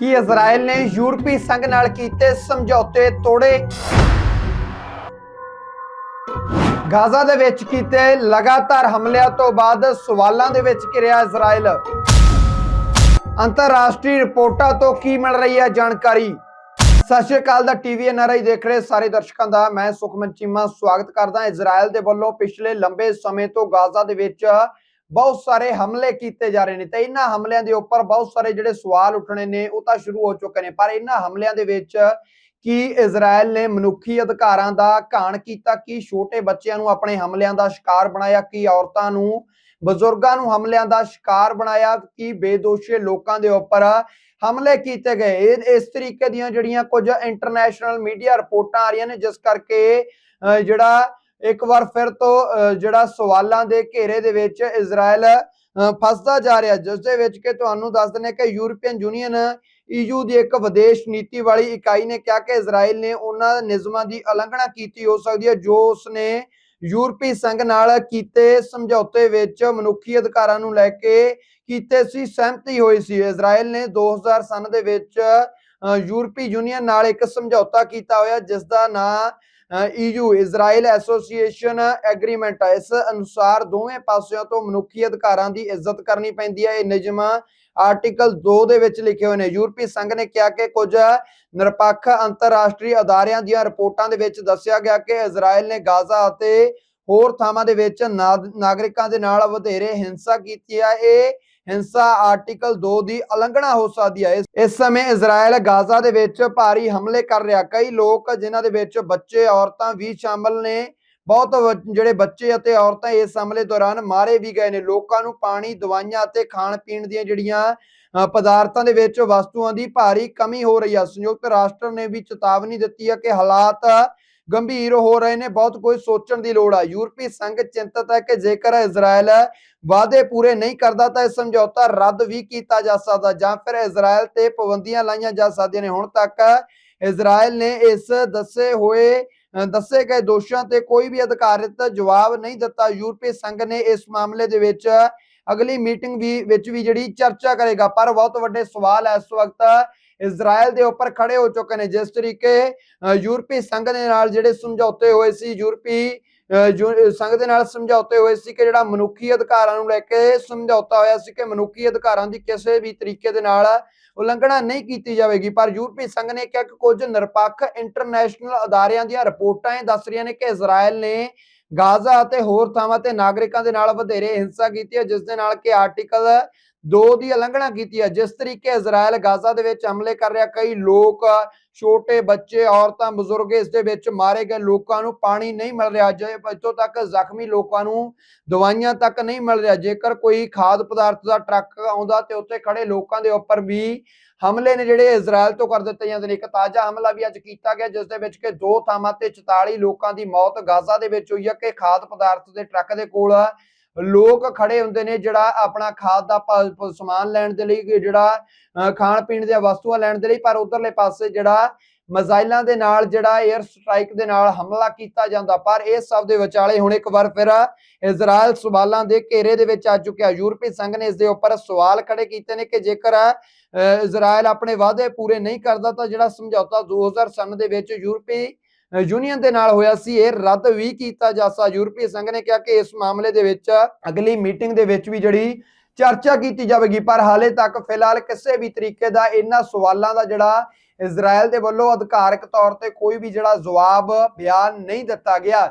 ਕਿ ਇਜ਼ਰਾਈਲ ਨੇ ਯੂਰਪੀ ਸੰਘ ਨਾਲ ਕੀਤੇ ਸਮਝੌਤੇ ਤੋੜੇ। ਗਾਜ਼ਾ ਦੇ ਵਿੱਚ ਕੀਤੇ ਲਗਾਤਾਰ ਹਮਲਿਆਂ ਤੋਂ ਬਾਅਦ ਸਵਾਲਾਂ ਦੇ ਵਿੱਚ ਘਿਰਿਆ ਇਜ਼ਰਾਈਲ ਅੰਤਰਰਾਸ਼ਟਰੀ ਰਿਪੋਰਟਾਂ ਤੋਂ ਕੀ ਮਿਲ ਰਹੀ ਹੈ ਜਾਣਕਾਰੀ? ਸਤਿ ਸ਼੍ਰੀ ਅਕਾਲ ਦਾ ਟੀਵੀ ਐਨਆਰਆਈ ਦੇਖ ਰਹੇ ਸਾਰੇ ਦਰਸ਼ਕਾਂ ਦਾ, ਮੈਂ ਸੁਖਮਨ ਚੀਮਾ। ਸਵਾਗਤ ਕਰਦਾ ਇਜ਼ਰਾਈਲ ਦੇ ਵੱਲੋਂ ਪਿਛਲੇ ਲੰਬੇ ਸਮੇਂ ਤੋਂ ਗਾਜ਼ਾ ਦੇ ਵਿੱਚ ਬਹੁਤ ਸਾਰੇ ਹਮਲੇ ਕੀਤੇ ਜਾ ਰਹੇ ਨੇ ਤੇ ਇਹਨਾਂ ਹਮਲਿਆਂ ਦੇ ਉੱਪਰ ਬਹੁਤ ਸਾਰੇ ਜਿਹੜੇ ਸਵਾਲ ਉੱਠਣੇ ਨੇ ਉਹ ਤਾਂ ਸ਼ੁਰੂ ਹੋ ਚੁੱਕੇ ਨੇ ਪਰ ਇਹਨਾਂ ਹਮਲਿਆਂ ਦੇ ਵਿੱਚ ਕੀ ਇਜ਼ਰਾਈਲ ਨੇ ਮਨੁੱਖੀ ਅਧਿਕਾਰਾਂ ਦਾ ਘਾਣ ਕੀਤਾ ਕੀ ਛੋਟੇ ਬੱਚਿਆਂ ਨੂੰ ਆਪਣੇ ਹਮਲਿਆਂ ਦਾ ਸ਼ਿਕਾਰ ਬਣਾਇਆ ਕੀ ਔਰਤਾਂ ਨੂੰ ਬਜ਼ੁਰਗਾਂ ਨੂੰ ਹਮਲਿਆਂ ਦਾ ਸ਼ਿਕਾਰ ਬਣਾਇਆ ਕੀ ਬੇਦੋਸ਼ੇ ਲੋਕਾਂ ਦੇ ਉੱਪਰ ਹਮਲੇ ਕੀਤੇ ਗਏ। ਇਸ ਤਰੀਕੇ ਦੀਆਂ ਜਿਹੜੀਆਂ ਕੁਝ ਇੰਟਰਨੈਸ਼ਨਲ ਮੀਡੀਆ ਰਿਪੋਰਟਾਂ ਆ ਰਹੀਆਂ ਨੇ ਜਿਸ ਕਰਕੇ ਅਹ, ਜਿਹੜਾ ਇੱਕ ਵਾਰ ਫਿਰ ਤੋਂ ਅਹ, ਜਿਹੜਾ ਸਵਾਲਾਂ ਦੇ ਘੇਰੇ ਦੇ ਵਿੱਚ ਇਜ਼ਰਾਈਲ ਫਸਦਾ ਜਾ ਰਿਹਾ ਜਿਸ ਦੇ ਵਿੱਚ ਕਿ ਤੁਹਾਨੂੰ ਦੱਸ ਦਿੰਦੇ ਕਿ ਯੂਰਪੀਅਨ ਯੂਨੀਅਨ ਈਯੂ ਦੀ ਇੱਕ ਵਿਦੇਸ਼ ਨੀਤੀ ਵਾਲੀ ਇਕਾਈ ਨੇ ਕਿਹਾ ਕਿ ਇਜ਼ਰਾਈਲ ਨੇ ਉਹਨਾਂ ਨਿਯਮਾਂ ਦੀ ਉਲੰਘਣਾ ਕੀਤੀ ਹੋ ਸਕਦੀ ਹੈ ਜੋ ਉਸਨੇ ਯੂਰਪੀ ਸੰਘ ਨਾਲ ਕੀਤੇ ਸਮਝੌਤੇ ਵਿੱਚ ਮਨੁੱਖੀ ਅਧਿਕਾਰਾਂ ਨੂੰ ਲੈ ਕੇ ਕੀਤੇ ਸੀ ਸਹਿਮਤੀ ਹੋਈ ਸੀ। ਇਜ਼ਰਾਈਲ ਨੇ 2000 ਸਨ ਦੇ ਵਿੱਚ ਅ, ਯੂਰਪੀ ਯੂਨੀਅਨ ਨਾਲ ਇੱਕ ਸਮਝੌਤਾ ਕੀਤਾ ਹੋਇਆ ਜਿਸ ਦਾ ਨਾਂ ਈਯੂ ਇਜ਼ਰਾਈਲ ਐਸੋਸੀਏਸ਼ਨ ਐਗਰੀਮੈਂਟ ਹੈ ਇਸ ਅਨੁਸਾਰ ਦੋਵੇਂ ਪਾਸਿਆਂ ਤੋਂ ਮਨੁੱਖੀ ਅਧਿਕਾਰਾਂ ਦੀ ਇੱਜ਼ਤ ਕਰਨੀ ਪੈਂਦੀ ਹੈ ਇਹ ਨਿਯਮ ਆਰਟੀਕਲ 2 ਦੇ ਵਿੱਚ ਲਿਖੇ ਹੋਏ ਨੇ। ਯੂਰਪੀ ਸੰਘ ਨੇ ਕਿਹਾ ਕਿ ਕੁਝ ਨਿਰਪੱਖ ਅੰਤਰਰਾਸ਼ਟਰੀ ਅਦਾਰਿਆਂ ਦੀਆਂ ਰਿਪੋਰਟਾਂ ਦੇ ਵਿੱਚ ਦੱਸਿਆ ਗਿਆ ਕਿ ਇਜ਼ਰਾਈਲ ਨੇ ਗਾਜ਼ਾ ਅਤੇ ਹੋਰ ਥਾਵਾਂ ਦੇ ਵਿੱਚ ਨਾਗਰਿਕਾਂ ਦੇ ਨਾਲ ਵਧੇਰੇ ਹਿੰਸਾ ਕੀਤੀ ਹੈ ਇਹ ਹਿੰਸਾ ਆਰਟੀਕਲ 2 ਦੀ ਉਲੰਘਣਾ ਹੋ ਸਕਦੀ ਹੈ ਇਸ- ਸਮੇਂ ਇਜ਼ਰਾਈਲ ਗਾਜ਼ਾ ਦੇ ਵਿੱਚ ਭਾਰੀ ਹਮਲੇ ਕਰ ਰਿਹਾ। ਕਈ ਲੋਕ ਜਿਨ੍ਹਾਂ ਦੇ ਵਿੱਚ ਬੱਚੇ, ਔਰਤਾਂ ਵੀ ਸ਼ਾਮਲ ਨੇ। ਬਹੁਤ ਜਿਹੜੇ ਬੱਚੇ ਅਤੇ ਔਰਤਾਂ ਇਸ ਹਮਲੇ ਦੌਰਾਨ ਮਾਰੇ ਵੀ ਗਏ ਨੇ। ਲੋਕਾਂ ਨੂੰ ਪਾਣੀ, ਦਵਾਈਆਂ ਅਤੇ ਖਾਣ ਪੀਣ ਦੀਆਂ ਜਿਹੜੀਆਂ ਪਦਾਰਥਾਂ ਦੇ ਵਿੱਚ ਵਸਤੂਆਂ ਦੀ ਭਾਰੀ ਕਮੀ ਹੋ ਰਹੀ ਹੈ ਸੰਯੁਕਤ ਰਾਸ਼ਟਰ ਨੇ ਵੀ ਚੇਤਾਵਨੀ ਦਿੱਤੀ ਹੈ ਕਿ ਹਾਲਾਤ ਗੰਭੀਰ ਹੋ ਰਹੇ ਨੇ, ਬਹੁਤ ਕੁਝ ਸੋਚਣ ਦੀ ਲੋੜ ਆ। ਯੂਰਪੀ ਸੰਘ ਚਿੰਤਤ ਹੈ ਕਿ ਜੇਕਰ ਇਜ਼ਰਾਈਲ ਵਾਅਦੇ ਪੂਰੇ ਨਹੀਂ ਕਰਦਾ ਤਾਂ ਇਹ ਸਮਝੌਤਾ ਰੱਦ ਵੀ ਕੀਤਾ ਜਾ ਸਕਦਾ ਜਾਂ ਫਿਰ ਇਜ਼ਰਾਈਲ ਤੇ ਪਾਬੰਦੀਆਂ ਲਾਈਆਂ ਜਾ ਸਕਦੀਆਂ ਨੇ। ਹੁਣ ਤੱਕ ਇਜ਼ਰਾਈਲ ਨੇ ਇਸ ਦੱਸੇ ਹੋਏ, ਦੱਸੇ ਗਏ ਦੋਸ਼ਾਂ ਤੇ ਕੋਈ ਵੀ ਅਧਿਕਾਰਿਤ ਜਵਾਬ ਨਹੀਂ ਦਿੱਤਾ। ਯੂਰਪੀ ਸੰਘ ਨੇ ਇਸ ਮਾਮਲੇ ਦੇ ਵਿੱਚ ਅਗਲੀ ਮੀਟਿੰਗ ਵੀ, ਵਿੱਚ ਵੀ ਜਿਹੜੀ ਚਰਚਾ ਕਰੇਗਾ। ਪਰ ਬਹੁਤ ਵੱਡੇ ਸਵਾਲ ਹੈ ਇਸ ਵਕਤ ਇਜ਼ਰਾਈਲ ਦੇ ਉੱਪਰ ਖੜੇ ਹੋ ਚੁੱਕੇ ਨੇ, ਜਿਸ ਤਰੀਕੇ ਯੂਰਪੀ ਸੰਘ ਦੇ ਨਾਲ ਜਿਹੜੇ ਸਮਝੌਤੇ ਹੋਏ ਸੀ, ਯੂਰਪੀ ਸੰਘ ਦੇ ਨਾਲ ਸਮਝੌਤੇ ਹੋਏ ਸੀ ਕਿ ਜਿਹੜਾ ਮਨੁੱਖੀ ਅਧਿਕਾਰਾਂ ਨੂੰ ਲੈ ਕੇ ਸਮਝੌਤਾ ਹੋਇਆ ਸੀ ਕਿ ਮਨੁੱਖੀ ਅਧਿਕਾਰਾਂ ਦੀ ਕਿਸੇ ਵੀ ਤਰੀਕੇ ਦੇ ਨਾਲ ਉਲੰਘਣਾ ਨਹੀਂ ਕੀਤੀ ਜਾਵੇਗੀ। ਪਰ ਯੂਰਪੀ ਸੰਘ ਨੇ ਕਿਹਾ ਕਿ ਕੁਝ ਨਿਰਪੱਖ ਇੰਟਰਨੈਸ਼ਨਲ ਅਦਾਰਿਆਂ ਦੀਆਂ ਰਿਪੋਰਟਾਂ ਇਹ ਦੱਸ ਰਹੀਆਂ ਨੇ ਕਿ ਇਜ਼ਰਾਈਲ ਨੇ ਗਾਜ਼ਾ ਅਤੇ ਹੋਰ ਥਾਵਾਂ ਤੇ ਨਾਗਰਿਕਾਂ ਦੇ ਨਾਲ ਵਧੇਰੇ ਹਿੰਸਾ ਕੀਤੀ ਹੈ, ਜਿਸ ਦੇ ਨਾਲ ਕਿ ਆਰਟੀਕਲ ਦੋ ਦੀ ਉਲੰਘਣਾ ਕੀਤੀ ਹੈ ਜਿਸ ਤਰੀਕੇ ਇਜ਼ਰਾਈਲ ਗਾਜ਼ਾ ਦੇ ਵਿੱਚ ਹਮਲੇ ਕਰ ਰਿਹਾ, ਕਈ ਲੋਕ, ਛੋਟੇ ਬੱਚੇ, ਔਰਤਾਂ, ਬਜ਼ੁਰਗ ਇਸ ਦੇ ਵਿੱਚ ਮਾਰੇ ਗਏ। ਲੋਕਾਂ ਨੂੰ ਪਾਣੀ ਨਹੀਂ ਮਿਲ ਰਿਹਾ। ਜੇ ਇੱਥੋਂ ਤੱਕ ਜ਼ਖਮੀ ਲੋਕਾਂ ਨੂੰ ਦਵਾਈਆਂ ਤੱਕ ਨਹੀਂ ਮਿਲ ਰਿਹਾ। ਜੇਕਰ ਕੋਈ ਖਾਦ ਪਦਾਰਥ ਦਾ ਟਰੱਕ ਆਉਂਦਾ ਤੇ ਉੱਤੇ ਖੜੇ ਲੋਕਾਂ ਦੇ ਉੱਪਰ ਵੀ ਹਮਲੇ ਨੇ ਜਿਹੜੇ ਇਜ਼ਰਾਈਲ ਤੋਂ ਕਰ ਦਿੱਤੇ ਜਾਂਦੇ ਨੇ। ਇੱਕ ਤਾਜ਼ਾ ਹਮਲਾ ਵੀ ਅੱਜ ਕੀਤਾ ਗਿਆ, ਜਿਸ ਦੇ ਵਿੱਚ ਕਿ ਦੋ ਥਾਵਾਂ ਤੇ 44 ਲੋਕਾਂ ਦੀ ਮੌਤ ਗਾਜ਼ਾ ਦੇ ਵਿੱਚ ਹੋਈ ਹੈ। ਕਿ ਖਾਦ ਪਦਾਰਥ ਦੇ ਟਰੱਕ ਦੇ ਕੋਲ ਲੋਕ ਖੜੇ ਹੁੰਦੇ ਨੇ ਜਿਹੜਾ ਆਪਣਾ ਖਾਦ ਦਾ ਸਮਾਨ ਲੈਣ ਦੇ ਲਈ ਜਿਹੜਾ ਖਾਣ ਪੀਣ ਦੀਆਂ ਵਸਤੂਆਂ ਲੈਣ ਦੇ ਲਈ ਪਰ ਉਧਰਲੇ ਪਾਸੇ ਜਿਹੜਾ ਮਜ਼ਾਈਲਾਂ ਦੇ ਨਾਲ ਜਿਹੜਾ 에ਅਰ ਸਟ੍ਰਾਈਕ ਦੇ ਨਾਲ ਹਮਲਾ ਕੀਤਾ ਜਾਂਦਾ। ਪਰ ਇਹ ਸਭ ਦੇ ਵਿਚਾਲੇ ਹੁਣ ਇੱਕ ਵਾਰ ਫਿਰ ਇਜ਼ਰਾਈਲ ਸਵਾਲਾਂ ਦੇ ਘੇਰੇ ਦੇ ਵਿੱਚ ਆ ਚੁੱਕਿਆ। ਯੂਰਪੀ ਸੰਘ ਨੇ ਇਸ ਦੇ ਉੱਪਰ ਸਵਾਲ ਖੜੇ ਕੀਤੇ ਨੇ ਕਿ ਜੇਕਰ ਅ, ਇਜ਼ਰਾਈਲ ਆਪਣੇ ਵਾਅਦੇ ਪੂਰੇ ਨਹੀਂ ਕਰਦਾ ਤਾਂ ਜਿਹੜਾ ਸਮਝੌਤਾ 2000 ਸਨ ਦੇ ਵਿੱਚ ਯੂਰਪੀ ਯੂਨੀਅਨ ਦੇ ਨਾਲ ਹੋਇਆ ਸੀ, ਇਹ ਰੱਦ ਵੀ ਕੀਤਾ ਜਾ ਯੂਰਪੀ ਸੰਘ ਨੇ ਕਿਹਾ ਕਿ ਇਸ ਮਾਮਲੇ ਦੇ ਵਿੱਚ ਅਗਲੀ ਮੀਟਿੰਗ ਦੇ ਵਿੱਚ ਵੀ ਜਿਹੜੀ ਚਰਚਾ ਕੀਤੀ ਜਾਵੇਗੀ, ਪਰ ਹਾਲੇ ਤੱਕ ਫਿਲਹਾਲ ਕਿਸੇ ਵੀ ਤਰੀਕੇ ਦਾ ਇਹਨਾਂ ਸਵਾਲਾਂ ਦਾ ਜਿਹੜਾ ਇਜ਼ਰਾਈਲ ਦੇ ਵੱਲੋਂ ਅਧਿਕਾਰਕ ਤੌਰ ਤੇ ਕੋਈ ਵੀ ਜਿਹੜਾ ਜਵਾਬ ਬਿਆਨ ਨਹੀਂ ਦਿੱਤਾ ਗਿਆ।